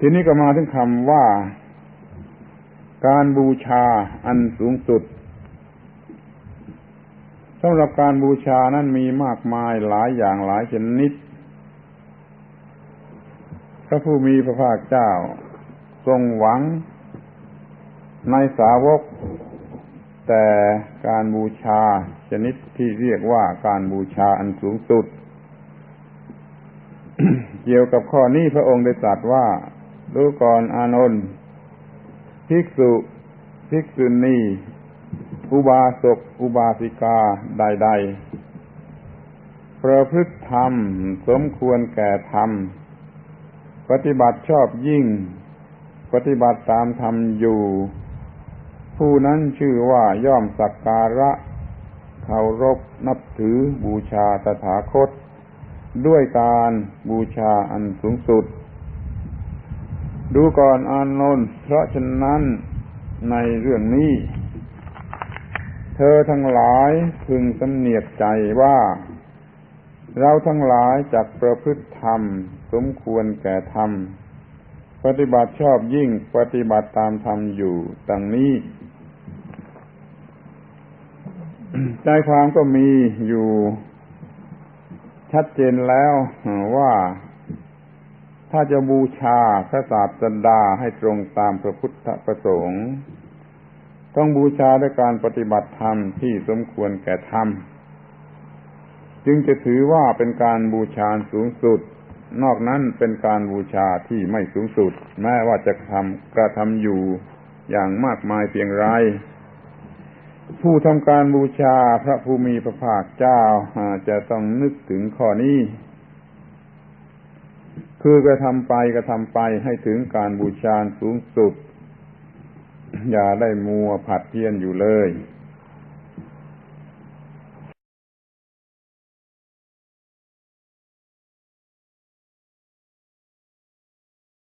ทีนี้ก็มาถึงคำว่า การบูชาอันสูงสุดสำหรับการบูชานั้นมีมากมายหลายอย่างหลายชนิด พระผู้มีพระภาคเจ้า ทรงหวัง ในสาวก แต่การบูชาชนิดที่เรียกว่าการบูชาอันสูงสุด เกี่ยวกับข้อนี้พระองค์ได้ตรัสว่า ดูก่อนอานนท์ภิกษุภิกษุณีอุบาสกอุบาสิกาใด ๆ ประพฤติธรรม สมควรแก่ธรรม ปฏิบัติชอบยิ่ง ปฏิบัติตามธรรมอยู่ ผู้นั้นชื่อว่าย่อมสักการะเคารพนับถือบูชาตถาคต ด้วยการบูชาอันสูงสุด ดูก่อนอานนท์เพราะฉะนั้นในเรื่องนี้ เธอทั้งหลายพึงสำเนียกใจว่า เราทั้งหลายจักประพฤติธรรม สมควรแก่ธรรม ปฏิบัติชอบยิ่งปฏิบัติตามธรรมอยู่ดังนี้ ใจความก็มีอยู่ชัดเจนแล้วว่า ถ้าจะบูชาพระศาสดาให้ตรงตามพระพุทธประสงค์ ต้องบูชาด้วยการปฏิบัติธรรมที่สมควรแก่ธรรม จึงจะถือว่าเป็นการบูชาสูงสุด นอกนั้นเป็นการบูชาที่ไม่สูงสุด แม้ว่าจะทำกระทำอยู่อย่างมากมายเพียงไรผู้ทำการบูชาพระภูมิพระภาคเจ้าจะต้องนึกถึงข้อนี้ คือกระทำไปกระทำไปให้ถึงการบูชาสูงสุด อย่าได้มัวผัดเพี้ยนอยู่เลย